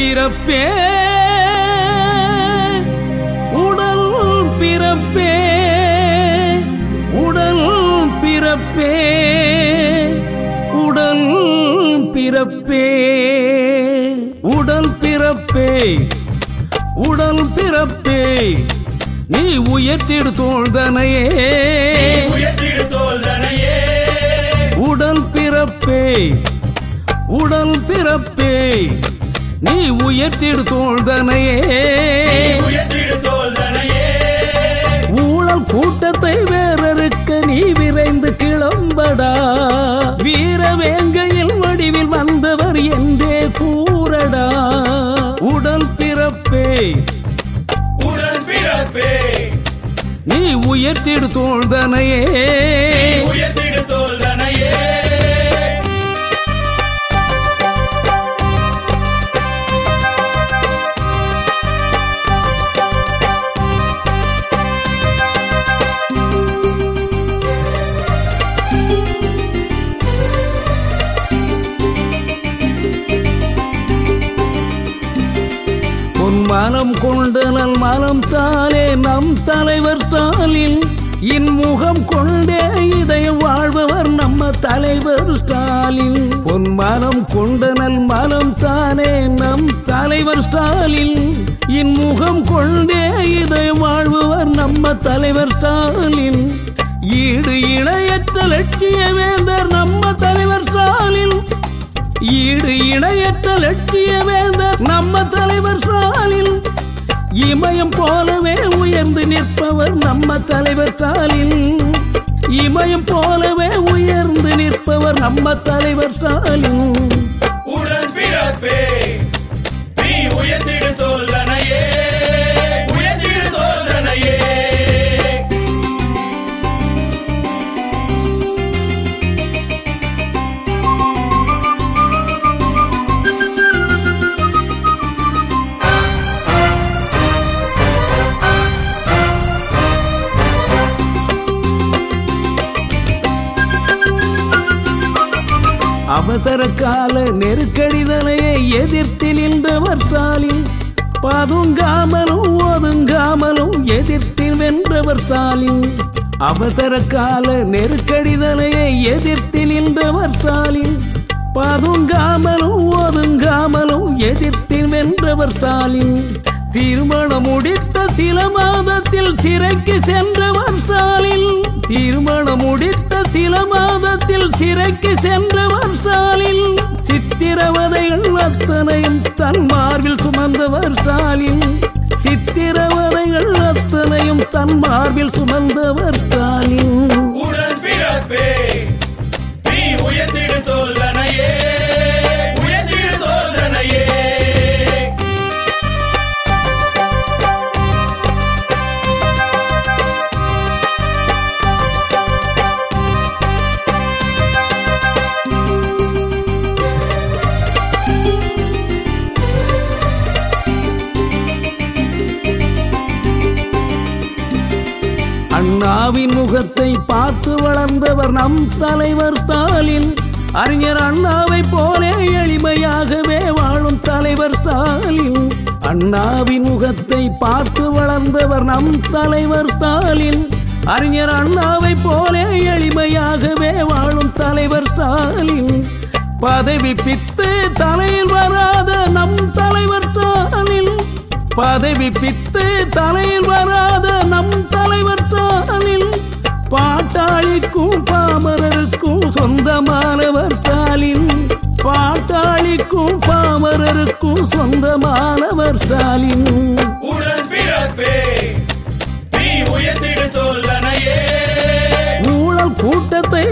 பிறப்பே. உடல் பிறப்பே. உடல் பிறப்பே. உடல் பிறப்பே. உடல் பிறப்பே. உடல் பிறப்பே. நீ உயர்த்திடு தோழ்தனையே. உயர்த்திடு தோல்தனையே உடல் பிறப்பே. உடல் பிறப்பே. நீ உயர்த்திடு தோழ்தனையே. ஊழல் கூட்டத்தை வேறறுக்க நீ விரைந்து கிளம்படா. வீரவேங்கையில் வடிவில் வந்தவர் என்றே கூறடா. உடல் பிறப்பே. உடன் பிறப்பே. நீ உயர்த்திடு தோழ்தனையே. மனம் கொண்ட நல் மனம் தானே நம் தலைவர் ஸ்டாலின். இன்முகம் கொண்டே இதயம் வாழ்பவர் நம்ம தலைவர் ஸ்டாலின். பொன் மனம் கொண்ட நல் மனம் தானே நம் தலைவர் ஸ்டாலின். இன்முகம் கொண்டே இதயம் வாழ்பவர் நம்ம தலைவர் ஸ்டாலின். ஈடு இணையற்ற லட்சிய வேந்தர் நம்ம தலைவர் ஸ்டாலின். ஈடு இணையற்ற லட்சிய வேந்தர் நம்ம தலைவர் ஸ்டாலின் இமயம் போலவே உயர்ந்து நிற்பவர் நம்ம தலைவர் ஸ்டாலின் இமயம் போலவே உயர்ந்து நிற்பவர் நம்ம தலைவர் ஸ்டாலின் அவசர கால நெருக்கடிதலையை எதிர்த்து நின்றவர் ஸ்டாலின். பதுங்காமலும் ஒதுங்காமலும் எதிர்த்து வென்றவர் ஸ்டாலின். அவசர கால நெருக்கடிதலையை எதிர்த்து நின்றவர் ஸ்டாலின். பதுங்காமலும் ஒதுங்காமலும் எதிர்த்து வென்றவர் ஸ்டாலின். திருமணம் முடித்த சில மாதத்தில் சிறைக்கு சென்றவர் ஸ்டாலின். திருமணம் முடித்த சில மாதத்தில் சிறைக்கு சென்றவர் ஸ்டாலின். சித்திரவதைகள் அத்தனையும் தன் மார்பில் சுமந்தவர் ஸ்டாலின். சித்திரவதைகள் அத்தனையும் தன் மார்பில் சுமந்தவர் அண்ணாவின் முகத்தை பார்த்து வளர்ந்தவர் நம் தலைவர் ஸ்டாலின். அறிஞர் அண்ணாவை போலே எளிமையாகவே வாழும் தலைவர் ஸ்டாலின். அண்ணாவின் முகத்தை பார்த்து வளர்ந்தவர் நம் தலைவர் ஸ்டாலின். அறிஞர் அண்ணாவை போலே எளிமையாகவே வாழும் தலைவர் ஸ்டாலின். பதவி பித்து தலையில் வராத நம் தலைவர் ஸ்டாலின். பதவி பித்து தலையில் வராத நம் தலைவர் ஸ்டாலின் பாட்டாளிக்கும் பாமரருக்கும் சொந்தமானவர் ஸ்டாலின் பாட்டாளிக்கும் பாமரருக்கும் சொந்தமானவர் ஸ்டாலின். உடன் பிறப்பே நீ உயர்த்திடு தோல்தனையே ஊழல் கூட்டத்தை